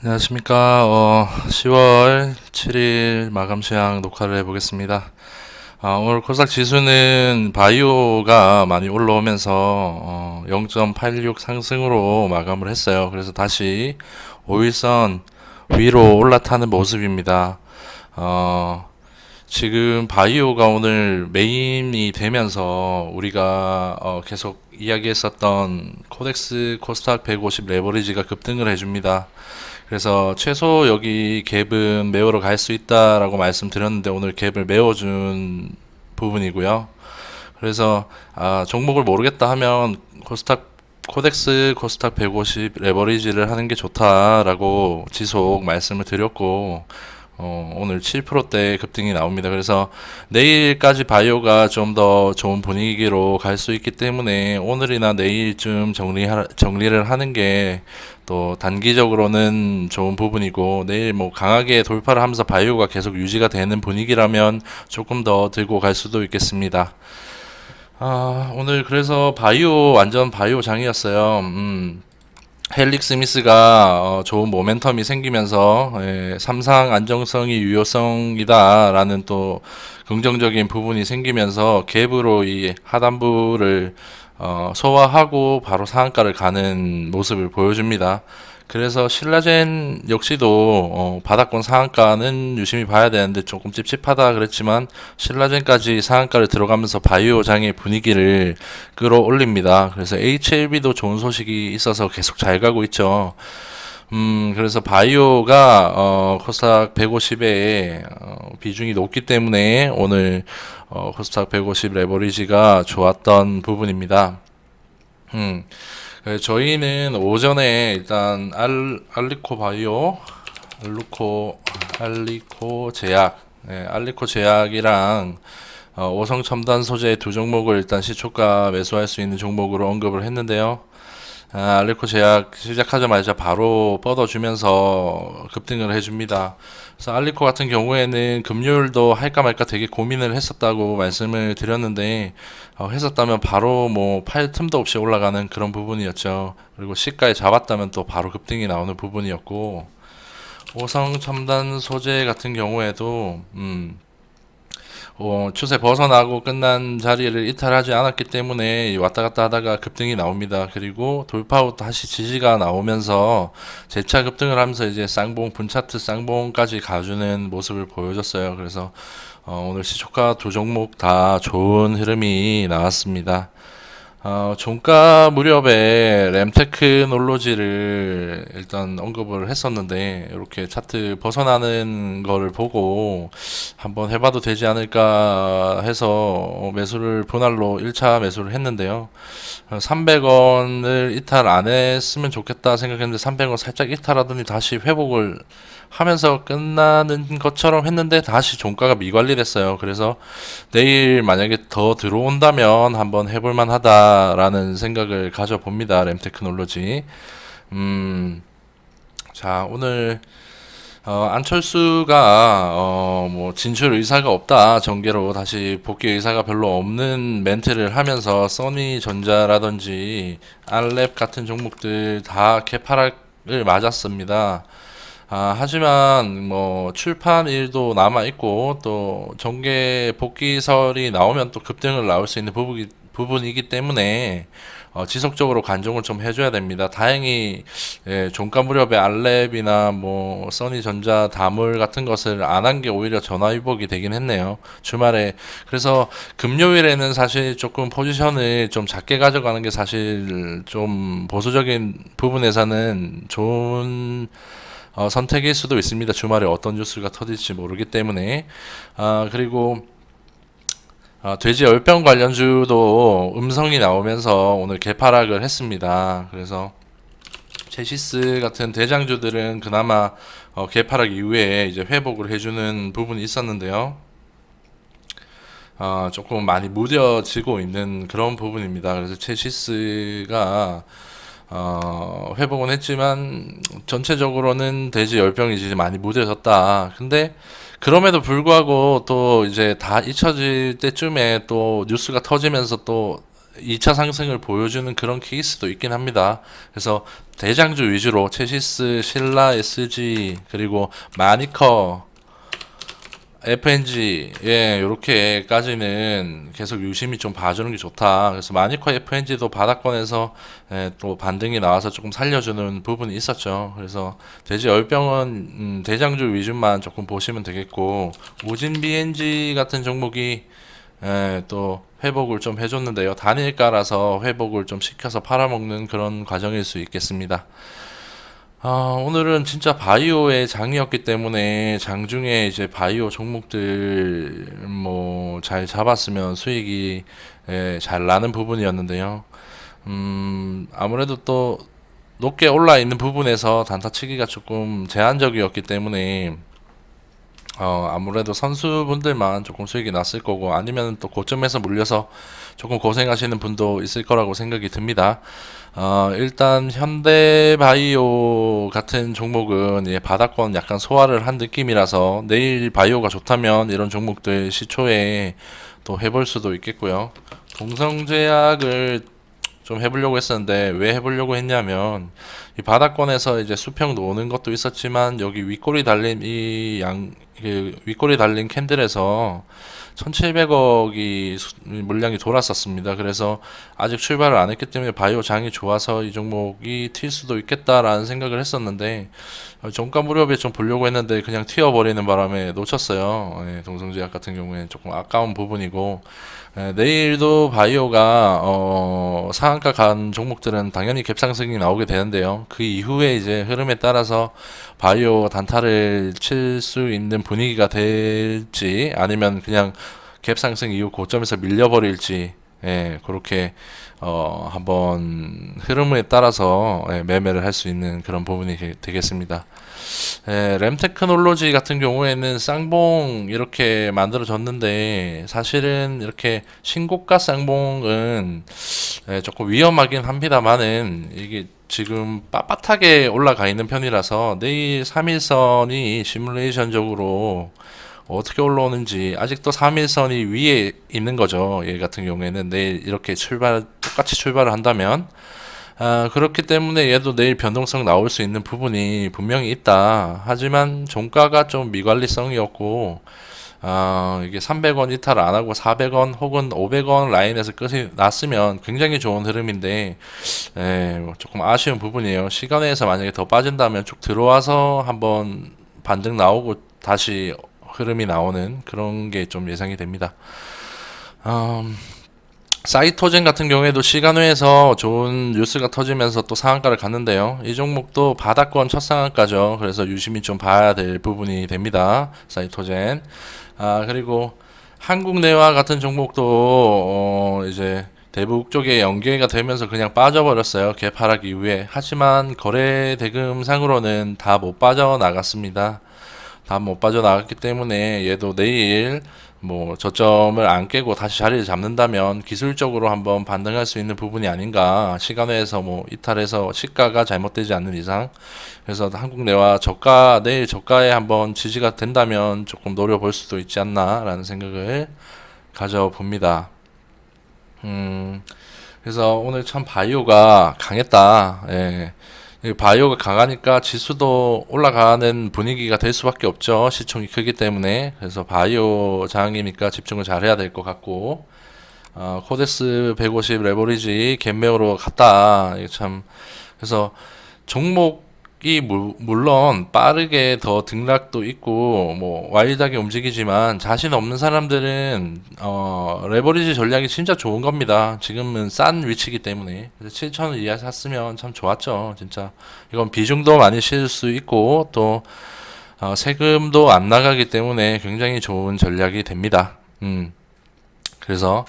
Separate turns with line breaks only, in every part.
안녕하십니까. 어, 10월 7일 마감 시황 녹화를 해보겠습니다. 아, 오늘 코스닥 지수는 바이오가 많이 올라오면서 어, 0.86 상승으로 마감을 했어요. 그래서 다시 5일선 위로 올라타는 모습입니다. 어, 지금 바이오가 오늘 메인이 되면서 우리가 어, 계속 이야기했었던 코덱스 코스닥 150 레버리지가 급등을 해줍니다. 그래서 최소 여기 갭은 메우러 갈 수 있다라고 말씀드렸는데 오늘 갭을 메워준 부분이고요. 그래서 아, 종목을 모르겠다 하면 코스닥 코덱스 코스닥 150 레버리지를 하는 게 좋다라고 지속 말씀을 드렸고 어, 오늘 7%대 급등이 나옵니다. 그래서 내일까지 바이오가 좀 더 좋은 분위기로 갈 수 있기 때문에 오늘이나 내일쯤 정리 정리를 하는 게 또 단기적으로는 좋은 부분이고 내일 뭐 강하게 돌파를 하면서 바이오가 계속 유지가 되는 분위기라면 조금 더 들고 갈 수도 있겠습니다. 아, 오늘 그래서 바이오 완전 바이오 장이었어요. 음. 헬릭 스미스가 어, 좋은 모멘텀이 생기면서 예, 삼상 안정성이 유효성이다라는 또 긍정적인 부분이 생기면서 갭으로 이 하단부를 어, 소화하고 바로 상한가를 가는 모습을 보여줍니다. 그래서 신라젠 역시도 어, 바닥권 상한가는 유심히 봐야 되는데 조금 찝찝하다 그랬지만 신라젠까지 상한가를 들어가면서 바이오장의 분위기를 끌어올립니다. 그래서 HLB도 좋은 소식이 있어서 계속 잘 가고 있죠. 음, 그래서 바이오가 어, 코스닥 150에 어, 비중이 높기 때문에 오늘 어, 코스닥 150 레버리지가 좋았던 부분입니다. 음. 그 저희는 오전에 일단 알, 알리코 바이오, 알리코, 알리코 제약, 네, 알리코 제약이랑 어, 오성 첨단 소재 두 종목을 일단 시초가 매수할 수 있는 종목으로 언급을 했는데요. 아, 알리코 제약 시작하자마자 바로 뻗어주면서 급등을 해줍니다. 그래서 알리코 같은 경우에는 금요일도 할까 말까 되게 고민을 했었다고 말씀을 드렸는데 어, 했었다면 바로 뭐 팔 틈도 없이 올라가는 그런 부분이었죠. 그리고 시가에 잡았다면 또 바로 급등이 나오는 부분이었고 오성 첨단 소재 같은 경우에도 음, 어, 추세 벗어나고 끝난 자리를 이탈하지 않았기 때문에 왔다 갔다 하다가 급등이 나옵니다. 그리고 돌파 후 다시 지지가 나오면서 재차 급등을 하면서 이제 쌍봉 분차트 쌍봉까지 가주는 모습을 보여줬어요. 그래서 어, 오늘 시초가 두 종목 다 좋은 흐름이 나왔습니다. 어, 종가 무렵에 램테크놀로지를 일단 언급을 했었는데 이렇게 차트 벗어나는 거를 보고 한번 해봐도 되지 않을까 해서 매수를 분할로 1차 매수를 했는데요. 300원을 이탈 안 했으면 좋겠다 생각했는데 300원 살짝 이탈하더니 다시 회복을 하면서 끝나는 것처럼 했는데 다시 종가가 미관리됐어요. 그래서 내일 만약에 더 들어온다면 한번 해볼만 하다라는 생각을 가져봅니다. 램테크놀로지. 음, 자, 오늘 어, 안철수가 어, 뭐 진출 의사가 없다 정계로 다시 복귀 의사가 별로 없는 멘트를 하면서 써니전자라든지 알랩 같은 종목들 다 개파락을 맞았습니다. 아, 하지만 뭐 출판 일도 남아 있고 또 정계 복귀설이 나오면 또 급등을 나올 수 있는 부분이, 부분이기 때문에 어, 지속적으로 간종을 좀 해줘야 됩니다. 다행히 예, 종가 무렵에 알랩이나 뭐 써니전자 다물 같은 것을 안 한 게 오히려 전화위복이 되긴 했네요. 주말에 그래서 금요일에는 사실 조금 포지션을 좀 작게 가져가는 게 사실 좀 보수적인 부분에서는 좋은 어, 선택일 수도 있습니다. 주말에 어떤 뉴스가 터질지 모르기 때문에 아 그리고 아, 돼지 열병 관련주도 음성이 나오면서 오늘 개파락을 했습니다. 그래서 제시스 같은 대장주들은 그나마 어, 개파락 이후에 이제 회복을 해주는 부분이 있었는데요. 어, 조금 많이 무뎌지고 있는 그런 부분입니다. 그래서 체시스가 어, 회복은 했지만 전체적으로는 돼지 열병이 이제 많이 무뎌졌다. 근데 그럼에도 불구하고 또 이제 다 잊혀질 때쯤에 또 뉴스가 터지면서 또 2차 상승을 보여주는 그런 케이스도 있긴 합니다. 그래서 대장주 위주로 체시스, 신라, SG 그리고 마니커 FNG 예 요렇게까지는 계속 유심히 좀 봐주는 게 좋다. 그래서 마니커 FNG도 바닥권에서 예, 또 반등이 나와서 조금 살려주는 부분이 있었죠. 그래서 돼지 열병은 음, 대장주 위주만 조금 보시면 되겠고 우진 BNG 같은 종목이 예, 또 회복을 좀 해줬는데요. 단일가라서 회복을 좀 시켜서 팔아먹는 그런 과정일 수 있겠습니다. 아, 오늘은 진짜 바이오의 장이었기 때문에 장중에 이제 바이오 종목들 뭐 잘 잡았으면 수익이 예, 잘 나는 부분이었는데요. 음, 아무래도 또 높게 올라 있는 부분에서 단타 치기가 조금 제한적이었기 때문에 어, 아무래도 선수분들만 조금 수익이 났을 거고 아니면 또 고점에서 물려서 조금 고생하시는 분도 있을 거라고 생각이 듭니다. 어, 일단 현대바이오 같은 종목은 예, 바닥권 약간 소화를 한 느낌이라서 내일 바이오가 좋다면 이런 종목들 시초에 또 해볼 수도 있겠고요. 동성제약을 좀 해보려고 했었는데 왜 해보려고 했냐면 이 바닥권에서 이제 수평 노는 것도 있었지만 여기 윗꼬리 달린 이양그 윗꼬리 달린 캔들에서 1,700억이 물량이 돌았었습니다. 그래서 아직 출발을 안 했기 때문에 바이오 장이 좋아서 이 종목이 튈 수도 있겠다라는 생각을 했었는데 어, 종가 무렵에 좀 보려고 했는데 그냥 튀어버리는 바람에 놓쳤어요. 예, 동성제약 같은 경우에는 조금 아까운 부분이고 예, 내일도 바이오가 어, 상한가 간 종목들은 당연히 갭상승이 나오게 되는데요. 그 이후에 이제 흐름에 따라서 바이오 단타를 칠 수 있는 분위기가 될지 아니면 그냥 갭 상승 이후 고점에서 밀려버릴지 예, 그렇게 어, 한번 흐름에 따라서 예, 매매를 할 수 있는 그런 부분이 되- 되겠습니다. 예, 램 테크놀로지 같은 경우에는 쌍봉 이렇게 만들어졌는데 사실은 이렇게 신고가 쌍봉은 예, 조금 위험하긴 합니다만은 이게 지금 빳빳하게 올라가 있는 편이라서 내일 3일선이 시뮬레이션적으로 어떻게 올라오는지 아직도 3일선이 위에 있는 거죠. 얘 같은 경우에는 내일 이렇게 출발 똑같이 출발을 한다면 아, 그렇기 때문에 얘도 내일 변동성 나올 수 있는 부분이 분명히 있다. 하지만 종가가 좀 미관리성이었고, 아, 이게 300원 이탈 안 하고 400원 혹은 500원 라인에서 끝이 났으면 굉장히 좋은 흐름인데, 예, 뭐 조금 아쉬운 부분이에요. 시간에서 만약에 더 빠진다면 쭉 들어와서 한번 반등 나오고 다시 흐름이 나오는 그런 게 좀 예상이 됩니다. 음, 사이토젠 같은 경우에도 시간외에서 좋은 뉴스가 터지면서 또 상한가를 갔는데요. 이 종목도 바닥권 첫 상한가죠. 그래서 유심히 좀 봐야 될 부분이 됩니다. 사이토젠. 아, 그리고 한국내화 같은 종목도 어, 이제 대북 쪽에 연계가 되면서 그냥 빠져버렸어요. 개파락 이후에. 하지만 거래 대금상으로는 다 못 빠져나갔습니다. 다 못 빠져나갔기 때문에 얘도 내일 뭐 저점을 안 깨고 다시 자리를 잡는다면 기술적으로 한번 반등할 수 있는 부분이 아닌가 시간외에서 뭐 이탈해서 시가가 잘못되지 않는 이상 그래서 한국 내와 저가 내일 저가에 한번 지지가 된다면 조금 노려볼 수도 있지 않나라는 생각을 가져봅니다. 음 그래서 오늘 참 바이오가 강했다. 예. 이 바이오가 강하니까 지수도 올라가는 분위기가 될 수밖에 없죠. 시총이 크기 때문에. 그래서 바이오 장이니까 집중을 잘 해야 될 것 같고, 어, 코데스 150 레버리지 갭매우로 갔다. 이게 참, 그래서 종목 이 물, 물론 빠르게 더 등락도 있고, 뭐, 와일드하게 움직이지만 자신 없는 사람들은, 어, 레버리지 전략이 진짜 좋은 겁니다. 지금은 싼 위치이기 때문에. 그래서 7,000원 이하 샀으면 참 좋았죠. 진짜. 이건 비중도 많이 실수 있고, 또, 어, 세금도 안 나가기 때문에 굉장히 좋은 전략이 됩니다. 음. 그래서,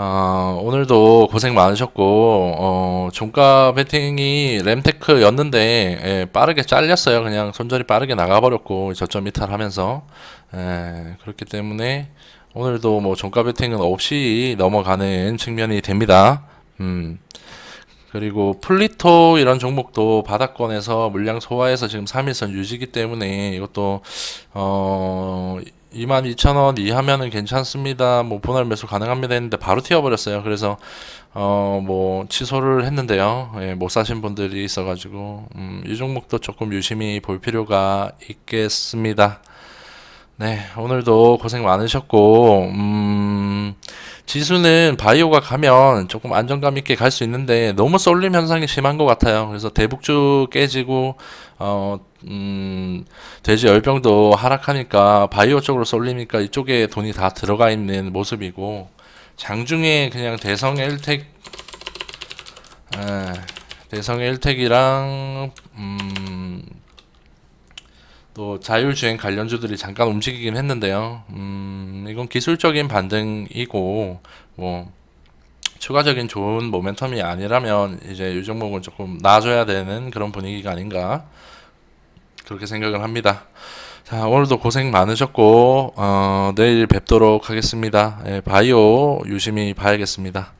어, 오늘도 고생 많으셨고, 어, 종가 베팅이 램테크였는데, 예, 빠르게 잘렸어요. 그냥 손절이 빠르게 나가버렸고, 저점 이탈하면서. 예, 그렇기 때문에, 오늘도 뭐 종가 베팅은 없이 넘어가는 측면이 됩니다. 음. 그리고 플리토 이런 종목도 바닥권에서 물량 소화해서 지금 3일선 유지기 때문에 이것도 어 22,000원 이하면은 괜찮습니다. 뭐 분할 매수 가능합니다 했는데 바로 튀어버렸어요. 그래서 어 뭐 취소를 했는데요. 예, 못 사신 분들이 있어가지고 음, 이 종목도 조금 유심히 볼 필요가 있겠습니다. 네, 오늘도 고생 많으셨고 음, 지수는 바이오가 가면 조금 안정감 있게 갈 수 있는데 너무 쏠림 현상이 심한 것 같아요. 그래서 대북주 깨지고 어, 음, 돼지 열병도 하락하니까 바이오 쪽으로 쏠리니까 이쪽에 돈이 다 들어가 있는 모습이고 장중에 그냥 대성 엘텍 에, 대성 엘텍이랑 음, 또 자율주행 관련주들이 잠깐 움직이긴 했는데요. 음, 이건 기술적인 반등이고 뭐 추가적인 좋은 모멘텀이 아니라면 이제 이 종목은 조금 놔줘야 되는 그런 분위기가 아닌가 그렇게 생각을 합니다. 자, 오늘도 고생 많으셨고 어, 내일 뵙도록 하겠습니다. 예, 바이오 유심히 봐야겠습니다.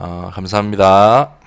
어, 감사합니다.